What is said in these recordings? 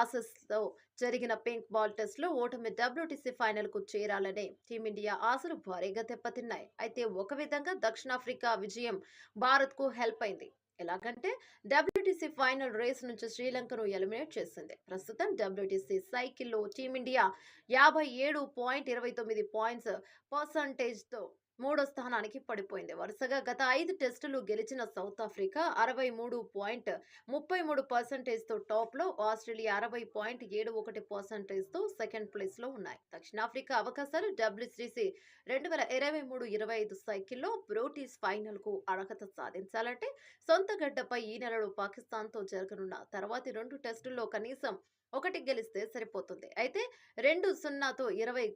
ఆసెస్తో జరిగిన pink ball టెస్ట్లో ఓటమి డబ్ల్యూటీసీ ఫైనల్కు చేరాలనే టీమిండియా ఆశలు భారీగా దెబ్బతిన్నాయి. అయితే ఒక విధంగా దక్షిణాఫ్రికా విజయం భారత్కు హెల్ప్ అయింది. ఎలాగంటే డబ్ల్యూటీసీ ఫైనల్ రేస్ నుంచి శ్రీలంకను ఎలిమినేట్ చేసింది. ప్రస్తుతం డబ్ల్యూటీసీ సైకిల్లో టీమిండియా యాభై ఏడు పాయింట్ ఇరవై తొమ్మిది పాయింట్స్ పర్సంటేజ్తో మూడో స్థానానికి పడిపోయింది. వరుసగా గత ఐదు టెస్టులు గెలిచిన సౌత్ ఆఫ్రికా అరవై మూడు పాయింట్ ముప్పై మూడు పర్సెంటేజ్తో టాప్లో ఆస్ట్రేలియా అరవై పాయింట్ ఏడు ఒకటి పర్సెంటేజ్తో సెకండ్ ప్లేస్లో ఉన్నాయి. దక్షిణాఫ్రికా అవకాశాలు డబ్ల్యూసిసి రెండు వేల ఇరవై మూడు ఇరవై ఐదు సైకిల్లో బ్రోటీస్ ఫైనల్కు అర్హత సాధించాలంటే సొంత గడ్డపై ఈ నెలలో పాకిస్తాన్తో జరగనున్న తర్వాతి రెండు టెస్టుల్లో కనీసం ఒకటి గెలిస్తే సరిపోతుంది. అయితే రెండు సున్నాతో ఇరవై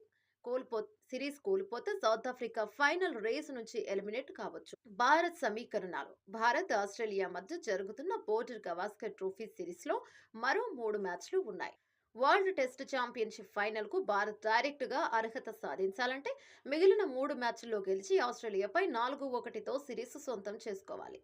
కోల్పో సిరీస్ కోల్పోతే సౌత్ ఆఫ్రికా ఫైనల్ రేస్ నుంచి ఎలిమినేట్ కావచ్చు. భారత్ సమీకరణాలు. భారత్ ఆస్ట్రేలియా మధ్య జరుగుతున్న బోర్డర్ గవాస్కర్ ట్రోఫీ సిరీస్లో మరో మూడు మ్యాచ్లు ఉన్నాయి. వరల్డ్ టెస్ట్ ఛాంపియన్షిప్ ఫైనల్కు భారత్ డైరెక్ట్గా అర్హత సాధించాలంటే మిగిలిన మూడు మ్యాచ్ల్లో గెలిచి ఆస్ట్రేలియాపై నాలుగు ఒకటితో సిరీస్ సొంతం చేసుకోవాలి.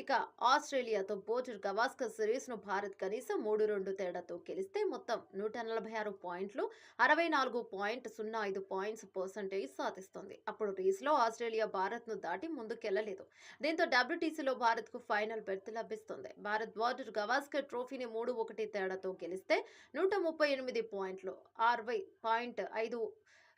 ఇక ఆస్ట్రేలియాతో బోర్డర్ గవాస్కర్ సిరీస్ను భారత్ కనీసం మూడు రెండు తేడాతో గెలిస్తే మొత్తం నూట నలభై ఆరు పాయింట్లు అరవై నాలుగు పాయింట్ సున్నా ఐదు పాయింట్స్ పర్సంటేజ్ సాధిస్తుంది. అప్పుడు రేస్లో ఆస్ట్రేలియా భారత్ను దాటి ముందుకెళ్ళలేదు. దీంతో డబ్ల్యూటీసీలో భారత్కు ఫైనల్ బెర్త్ లభిస్తుంది. భారత్ బార్డర్ గవాస్కర్ ట్రోఫీని మూడు ఒకటి తేడాతో గెలిస్తే నూట ముప్పై ఎనిమిది పాయింట్లు అరవై పాయింట్ ఐదు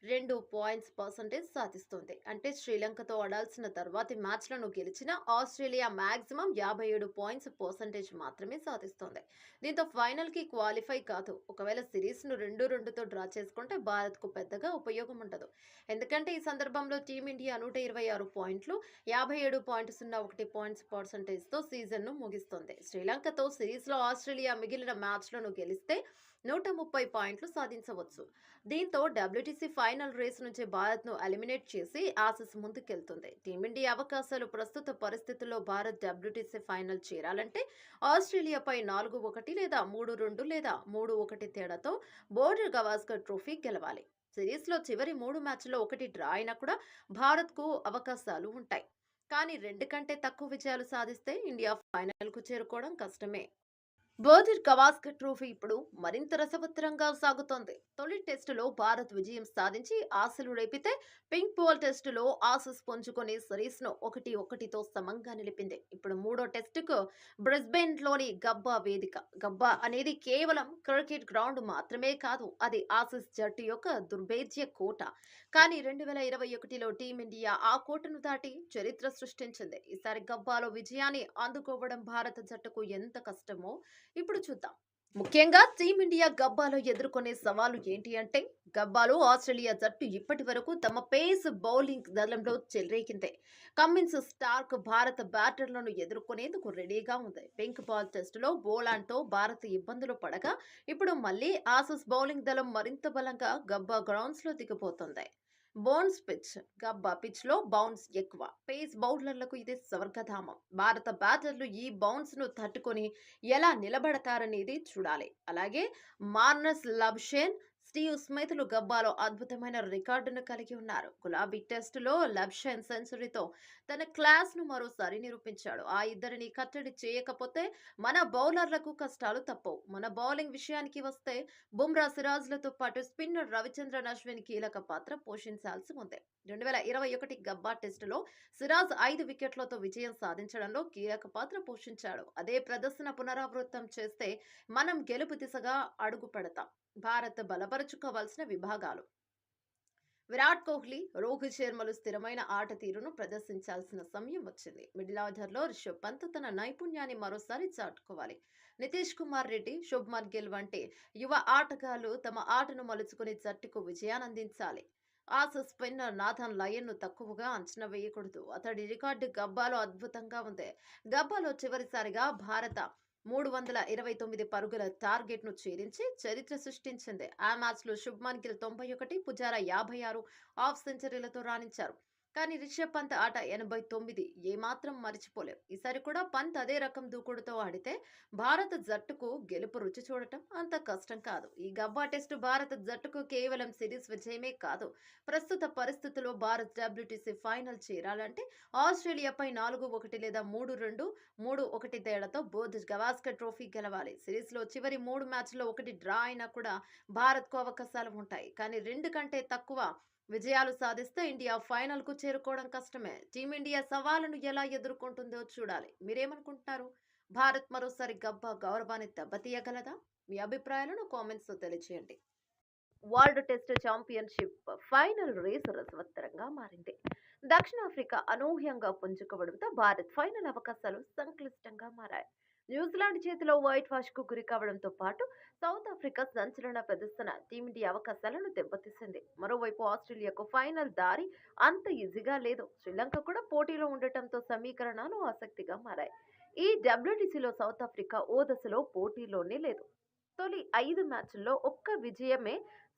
రెండు పాయింట్స్ పర్సంటేజ్ సాధిస్తుంది. అంటే శ్రీలంకతో ఆడాల్సిన తర్వాతి మ్యాచ్లను గెలిచిన ఆస్ట్రేలియా మ్యాక్సిమం యాభై ఏడు పాయింట్స్ పర్సంటేజ్ మాత్రమే సాధిస్తుంది. దీంతో ఫైనల్కి క్వాలిఫై కాదు. ఒకవేళ సిరీస్ను రెండు రెండుతో డ్రా చేసుకుంటే భారత్కు పెద్దగా ఉపయోగం ఉండదు. ఎందుకంటే ఈ సందర్భంలో టీమిండియా నూట ఇరవై ఆరు పాయింట్లు యాభై ఏడు పాయింట్ సున్నా ఒకటి పాయింట్స్ పర్సంటేజ్తో సీజన్ను ముగిస్తుంది. శ్రీలంకతో సిరీస్లో ఆస్ట్రేలియా మిగిలిన మ్యాచ్లను గెలిస్తే నూట ముప్పై పాయింట్లు సాధించవచ్చు. దీంతో డబ్ల్యూటీసీ ఫైనల్ రేస్ నుంచి భారత్ను ఎలిమినేట్ చేసి ఆసిస్ ముందుకెళ్తుంది. టీమిండియా అవకాశాలు ప్రస్తుత పరిస్థితుల్లో భారత్ డబ్ల్యూటీసీ ఫైనల్ చేరాలంటే ఆస్ట్రేలియాపై నాలుగు ఒకటి లేదా మూడు రెండు లేదా మూడు ఒకటి తేడాతో బోర్డర్ గవాస్కర్ ట్రోఫీ గెలవాలి. సిరీస్లో చివరి మూడు మ్యాచ్లో ఒకటి డ్రా అయినా కూడా భారత్కు అవకాశాలు ఉంటాయి. కానీ రెండు కంటే తక్కువ విజయాలు సాధిస్తే ఇండియా ఫైనల్కు చేరుకోవడం కష్టమే. బోర్డర్ గవాస్కర్ ట్రోఫీ ఇప్పుడు మరింత రసవత్తరంగా సాగుతోంది. తొలి టెస్టులో భారత్ విజయం సాధించి ఆశలు రేపితే పింక్ బాల్ టెస్టులో ఆసెస్ పుంజుకొని సిరీస్ను ఒకటి ఒకటితో సమంగా నిలిపింది. ఇప్పుడు మూడో టెస్టుకు బ్రిస్బెన్లోని గబ్బా వేదిక. గబ్బా అనేది కేవలం క్రికెట్ గ్రౌండ్ మాత్రమే కాదు అది ఆసిస్ జట్టు యొక్క దుర్భేద్య కోట. కానీ రెండు వేల ఇరవై ఒకటిలో టీమిండియా ఆ కోటను దాటి చరిత్ర సృష్టించింది. ఈసారి గబ్బాలో విజయాన్ని అందుకోవడం భారత జట్టుకు ఎంత కష్టమో ఇప్పుడు చూద్దాం. ముఖ్యంగా టీమిండియా గబ్బాలో ఎదుర్కొనే సవాలు ఏంటి అంటే గబ్బాలో ఆస్ట్రేలియా జట్టు ఇప్పటి వరకు తమ పేస్ బౌలింగ్ దళంలో చెలరేకిందే కమ్మిన్స్ స్టార్క్ భారత బ్యాటర్లను ఎదుర్కొనేందుకు రెడీగా ఉంది. పింక్ బాల్ టెస్టులో బోలాండ్తో భారత్ ఇబ్బందులు పడగా ఇప్పుడు మళ్ళీ ఆసస్ బౌలింగ్ దళం మరింత బలంగా గబ్బా గ్రౌండ్స్లో దిగిపోతుంది. బౌన్స్ పిచ్ గబ్బా పిచ్లో బౌన్స్ ఎక్కువ. పేస్ బౌలర్లకు ఇది స్వర్గధామం. భారత బ్యాటర్లు ఈ బౌన్స్ను తట్టుకొని ఎలా నిలబడతారనేది చూడాలి. అలాగే మార్నస్ లబ్షేన్ స్టీవ్ స్మిత్లు గబ్బాలో అద్భుతమైన రికార్డును కలిగి ఉన్నారు. గులాబీ టెస్టులో లబ్షన్ సెంచరీతో తన క్లాస్ను మరోసారి నిరూపించాడు. ఆ ఇద్దరిని కట్టడి చేయకపోతే మన బౌలర్లకు కష్టాలు తప్పవు. మన బౌలింగ్ విషయానికి వస్తే బుమ్రా సిరాజ్లతో పాటు స్పిన్నర్ రవిచంద్రన్ అశ్విన్ కీలక పాత్ర పోషించాల్సి ఉంది. రెండు వేల ఇరవై ఒకటి గబ్బా టెస్టులో సిరాజ్ ఐదు వికెట్లతో విజయం సాధించడంలో కీలక పాత్ర పోషించాడు. అదే ప్రదర్శన పునరావృతం చేస్తే మనం గెలుపు దిశగా అడుగు పెడతాం. భారత్ బలపరుచుకోవాల్సిన విభాగాలు. విరాట్ కోహ్లీ రోహిత్ శర్మలు స్థిరమైన ఆట తీరును ప్రదర్శించాల్సిన సమయం వచ్చింది. మిడిల్ ఆర్డర్లో రిషబ్ పంత్ తన నైపుణ్యాన్ని మరోసారి చాటుకోవాలి. నితీష్ కుమార్ రెడ్డి శుభ్మన్ గిల్ వంటి యువ ఆటగాళ్ళు తమ ఆటను మలుచుకుని జట్టుకు విజయానందించాలి ఆస స్పిన్నర్ నాథన్ లయన్ను తక్కువగా అంచనా వేయకూడదు. అతడి రికార్డు గబ్బాలో అద్భుతంగా ఉంది. గబ్బాలో చివరిసారిగా భారత మూడు వందల ఇరవై తొమ్మిది పరుగుల టార్గెట్ను ఛేదించి చరిత్ర సృష్టించింది. ఆ మ్యాచ్లో శుభ్మన్ గిల్ తొంభై ఒకటి పుజారా యాభై ఆరు హాఫ్ సెంచరీలతో రాణించారు. కానీ రిషబ్ పంత్ ఆట ఎనభై తొమ్మిది ఏమాత్రం మరిచిపోలేం. ఈసారి కూడా పంత్ అదే రకం దూకుడుతో ఆడితే భారత జట్టుకు గెలుపు రుచి చూడటం అంత కష్టం కాదు. ఈ గబ్బా టెస్టు భారత జట్టుకు కేవలం సిరీస్ విజయమే కాదు. ప్రస్తుత పరిస్థితుల్లో భారత్ డబ్ల్యూటీసీ ఫైనల్ చేరాలంటే ఆస్ట్రేలియాపై నాలుగు ఒకటి లేదా మూడు రెండు మూడు ఒకటి తేడాతో బోధ్ గవాస్కర్ ట్రోఫీ గెలవాలి. సిరీస్లో చివరి మూడు మ్యాచ్ల్లో ఒకటి డ్రా అయినా కూడా భారత్కు అవకాశాలు ఉంటాయి. కానీ రెండు కంటే తక్కువ విజయాలు సాధిస్తే ఇండియా ఫైనల్కు చేరుకోవడం కష్టమే. టీమిండియా సవాళ్ళను ఎలా ఎదుర్కొంటుందో చూడాలి. మీరేమనుకుంటున్నారు? భారత్ మరోసారి గబ్బా గౌరవాన్ని దెబ్బతీయగలదా? మీ అభిప్రాయాలను కామెంట్స్లో తెలియజేయండి world test championship final race రసవత్తరంగా మారింది. దక్షిణాఫ్రికా అనూహ్యంగా పుంజుకోవడంతో భారత్ ఫైనల్ అవకాశాలు సంక్లిష్టంగా మారాయి. న్యూజిలాండ్ చేతిలో వైట్ వాష్కు గురి కావడంతో పాటు సౌత్ ఆఫ్రికా సంచలన ప్రదర్శన టీమిండియా అవకాశాలను దెబ్బతీసింది. మరోవైపు ఆస్ట్రేలియాకు ఫైనల్ దారి అంత ఈజీగా లేదు. శ్రీలంక కూడా పోటీలో ఉండటంతో సమీకరణాలు ఆసక్తిగా మారాయి. ఈ డబ్ల్యూటీసీలో సౌత్ ఆఫ్రికా ఓ దశలో పోటీలోనే లేదు. తొలి ఐదు మ్యాచ్ల్లో ఒక్క విజయమే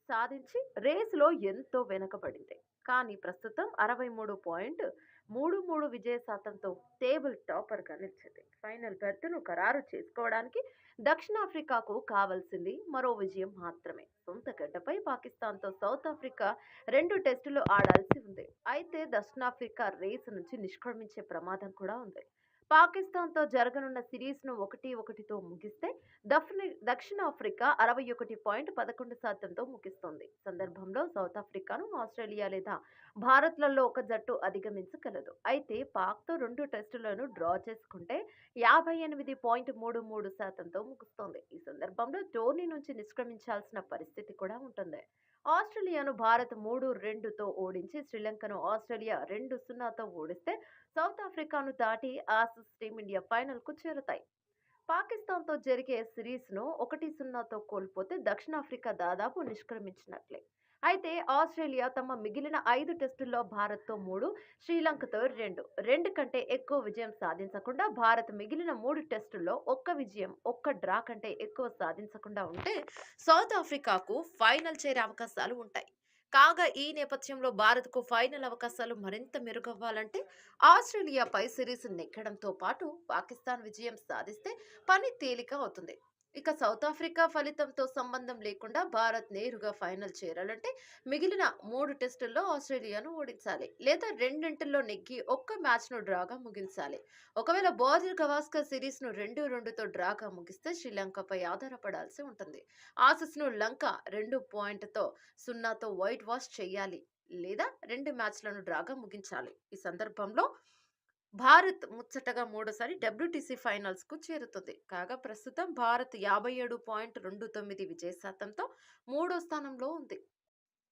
సాధించి రేసులో ఎంతో వెనుకబడింది. కానీ ప్రస్తుతం అరవై మూడు పాయింట్ మూడు మూడు విజయ శాతంతో టేబుల్ టాపర్గా నిలిచింది. ఫైనల్ బెర్త్ను ఖరారు చేసుకోవడానికి దక్షిణాఫ్రికాకు కావాల్సింది మరో విజయం మాత్రమే. సొంత గడ్డపై పాకిస్తాన్తో సౌత్ ఆఫ్రికా రెండు టెస్టులు ఆడాల్సి ఉంది. అయితే దక్షిణాఫ్రికా రేసు నుంచి నిష్క్రమించే ప్రమాదం కూడా ఉంది. పాకిస్తాన్తో జరగనున్న సిరీస్ను ఒకటి ఒకటితో ముగిస్తే దఫ్ని దక్షిణాఫ్రికా అరవై ఒకటి పాయింట్ పదకొండు శాతంతో ముగిస్తుంది. సందర్భంలో సౌత్ ఆఫ్రికాను ఆస్ట్రేలియా లేదా భారత్లలో ఒక జట్టు అధిగమించగలదు. అయితే పాక్తో రెండు టెస్టులను డ్రా చేసుకుంటే యాభై ఎనిమిది పాయింట్ మూడు మూడు శాతంతో ముగుస్తుంది. ఈ సందర్భంలో టోర్నీ నుంచి నిష్క్రమించాల్సిన పరిస్థితి కూడా ఉంటుంది. ఆస్ట్రేలియాను భారత్ మూడు రెండుతో ఓడించి శ్రీలంకను ఆస్ట్రేలియా రెండు సున్నాతో ఓడిస్తే సౌత్ ఆఫ్రికాను దాటి ఆసిస్ టీమిండియా ఫైనల్కు చేరుతాయి. పాకిస్తాన్తో జరిగే సిరీస్ను ఒకటి సున్నాతో కోల్పోతే దక్షిణాఫ్రికా దాదాపు నిష్క్రమించినట్లే. అయితే ఆస్ట్రేలియా తమ మిగిలిన ఐదు టెస్టుల్లో భారత్తో మూడు శ్రీలంకతో రెండు. రెండు కంటే ఎక్కువ విజయం సాధించకుండా భారత్ మిగిలిన మూడు టెస్టుల్లో ఒక్క విజయం ఒక్క డ్రా కంటే ఎక్కువ సాధించకుండా ఉంటే సౌత్ ఆఫ్రికాకు ఫైనల్ చేరే అవకాశాలు ఉంటాయి. కాగా ఈ నేపథ్యంలో భారత్కు ఫైనల్ అవకాశాలు మరింత మెరుగవ్వాలంటే ఆస్ట్రేలియాపై సిరీస్ నెగ్గడంతో పాటు పాకిస్తాన్ విజయం సాధిస్తే పని తేలిక అవుతుంది. ఇక సౌత్ ఆఫ్రికా ఫలితంతో సంబంధం లేకుండా భారత్ నేరుగా ఫైనల్ చేరాలంటే మిగిలిన మూడు టెస్టుల్లో ఆస్ట్రేలియాను ఓడించాలి లేదా రెండింటిలో నెగ్గి ఒక్క మ్యాచ్ను డ్రాగా ముగించాలి. ఒకవేళ బోర్జర్ గవాస్కర్ సిరీస్ను రెండు రెండుతో డ్రాగా ముగిస్తే శ్రీలంకపై ఆధారపడాల్సి ఉంటుంది. ఆసిస్ను లంక రెండు పాయింట్తో సున్నాతో వైట్ వాష్ చేయాలి లేదా రెండు మ్యాచ్లను డ్రాగా ముగించాలి. ఈ సందర్భంలో భారత్ ముచ్చటగా మూడోసారి డబ్ల్యూటీసీ ఫైనల్స్కు చేరుతుంది. కాగా ప్రస్తుతం భారత్ యాభై ఏడు పాయింట్ రెండు తొమ్మిది విజయ శాతంతో మూడో స్థానంలో ఉంది.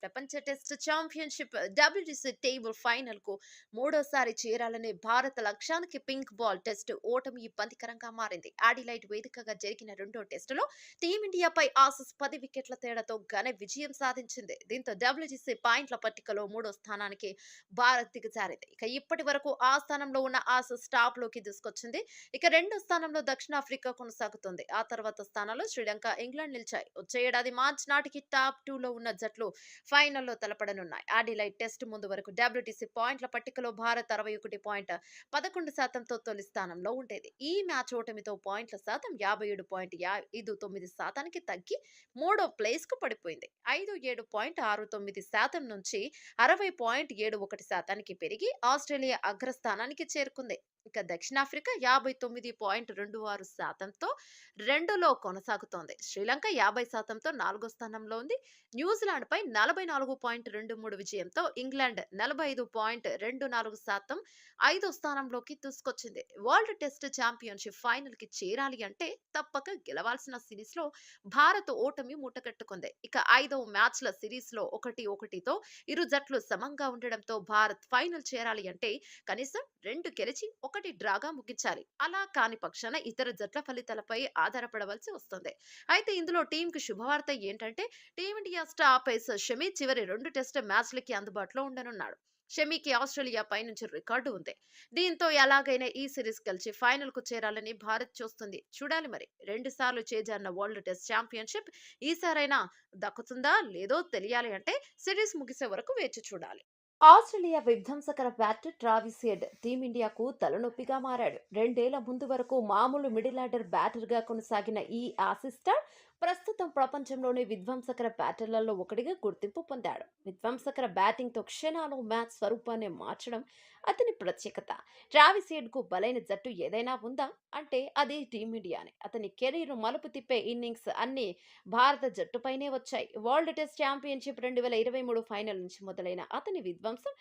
ప్రపంచ టెస్ట్ ఛాంపియన్షిప్ డబ్ల్యూటీసీ టేబుల్ ఫైనల్కు మూడోసారి చేరాలనే భారత లక్ష్యానికి పింక్ బాల్ టెస్ట్ ఓటమి ఇబ్బందికరంగా మారింది. ఆడిలైట్ వేదికగా జరిగిన రెండో టెస్టులో టీమిండియాపై ఆసస్ పది వికెట్ల తేడాతో ఘన విజయం సాధించింది. దీంతో డబ్ల్యూటీసీ పాయింట్ల పట్టికలో మూడో స్థానానికి భారత్ దిగజారింది. ఇక ఇప్పటి వరకు ఆ స్థానంలో ఉన్న ఆసస్ టాప్లోకి తీసుకొచ్చింది ఇక రెండో స్థానంలో దక్షిణాఫ్రికా కొనసాగుతుంది. ఆ తర్వాత స్థానంలో శ్రీలంక ఇంగ్లాండ్ నిలిచాయి. వచ్చే ఏడాది మార్చి నాటికి టాప్ టూ లో ఉన్న జట్లు ఫైనల్లో తలపడనున్నాయి. ఆడిలైట్ టెస్ట్ ముందు వరకు డబ్ల్యూటీసీ పాయింట్ల పట్టికలో భారత్ అరవై ఒకటి పాయింట్ పదకొండు శాతంతో తొలి స్థానంలో ఉండేది. ఈ మ్యాచ్ ఓటమితో పాయింట్ల శాతం యాభై ఏడు పాయింట్ ఐదు తొమ్మిది శాతానికి తగ్గి మూడో ప్లేస్కు పడిపోయింది. ఐదు ఏడు పాయింట్ ఆరు తొమ్మిది శాతం నుంచి అరవై పాయింట్ ఏడు ఒకటి శాతానికి పెరిగి ఆస్ట్రేలియా అగ్రస్థానానికి చేరుకుంది. ఇక దక్షిణాఫ్రికా యాభై తొమ్మిది పాయింట్ రెండు ఆరు శాతంతో రెండులో కొనసాగుతోంది. శ్రీలంక యాభై శాతంతో నాలుగో స్థానంలో ఉంది. న్యూజిలాండ్ పై నలభై నాలుగు పాయింట్ రెండు మూడు విజయంతో ఇంగ్లాండ్ నలభై ఐదు పాయింట్ రెండు నాలుగు శాతం ఐదో స్థానంలోకి దూసుకొచ్చింది వరల్డ్ టెస్ట్ ఛాంపియన్షిప్ ఫైనల్కి చేరాలి అంటే తప్పక గెలవాల్సిన సిరీస్లో భారత్ ఓటమి మూటగట్టుకుంది. ఇక ఐదవ మ్యాచ్ల సిరీస్లో ఒకటి ఒకటితో ఇరు జట్లు సమంగా ఉండడంతో భారత్ ఫైనల్ చేరాలి అంటే కనీసం రెండు గెలిచి ఒకటి డ్రాగా ముగించాలి. అలా కాని పక్షాన ఇతర జట్ల ఫలితాలపై ఆధారపడవలసి వస్తుంది. అయితే ఇందులో టీంకి శుభవార్త ఏంటంటే టీమిండియా స్టార్ పేసర్ షమి చివరి రెండు టెస్ట్ మ్యాచ్లకి అందుబాటులో ఉండనున్నాడు. షమీకి ఆస్ట్రేలియా పై నుంచి రికార్డు ఉంది. దీంతో ఎలాగైనా ఈ సిరీస్ గెలిచి ఫైనల్కు చేరాలని భారత్ చూస్తుంది. చూడాలి మరి. రెండు సార్లు చేజారిన వరల్డ్ టెస్ట్ ఛాంపియన్షిప్ ఈసారైనా దక్కుతుందా లేదో తెలియాలి అంటే సిరీస్ ముగిసే వరకు వేచి చూడాలి. ఆస్ట్రేలియా విధ్వంసకర బ్యాటర్ ట్రావిస్ హెడ్ టీమిండియాకు తలనొప్పిగా మారాడు. రెండేళ్ళ ముందు వరకు మామూలు మిడిల్ ఆర్డర్ బ్యాటర్గా కొనసాగిన ఈ ఆసిస్టర్ ప్రస్తుతం ప్రపంచంలోని విధ్వంసకర బ్యాటర్లలో ఒకటిగా గుర్తింపు పొందాడు. విధ్వంసకర బ్యాటింగ్తో క్షణాలు మ్యాచ్ స్వరూపాన్ని మార్చడం అతని ప్రత్యేకత. ట్రావిస్ హెడ్కు బలైన జట్టు ఏదైనా ఉందా? అంటే అది టీమిండియానే. అతని కెరీర్ మలుపు తిప్పే ఇన్నింగ్స్ అన్ని భారత జట్టుపైనే వచ్చాయి. వరల్డ్ టెస్ట్ ఛాంపియన్షిప్ రెండు వేల ఇరవై మూడు ఫైనల్ నుంచి మొదలైన అతని విధ్వంసం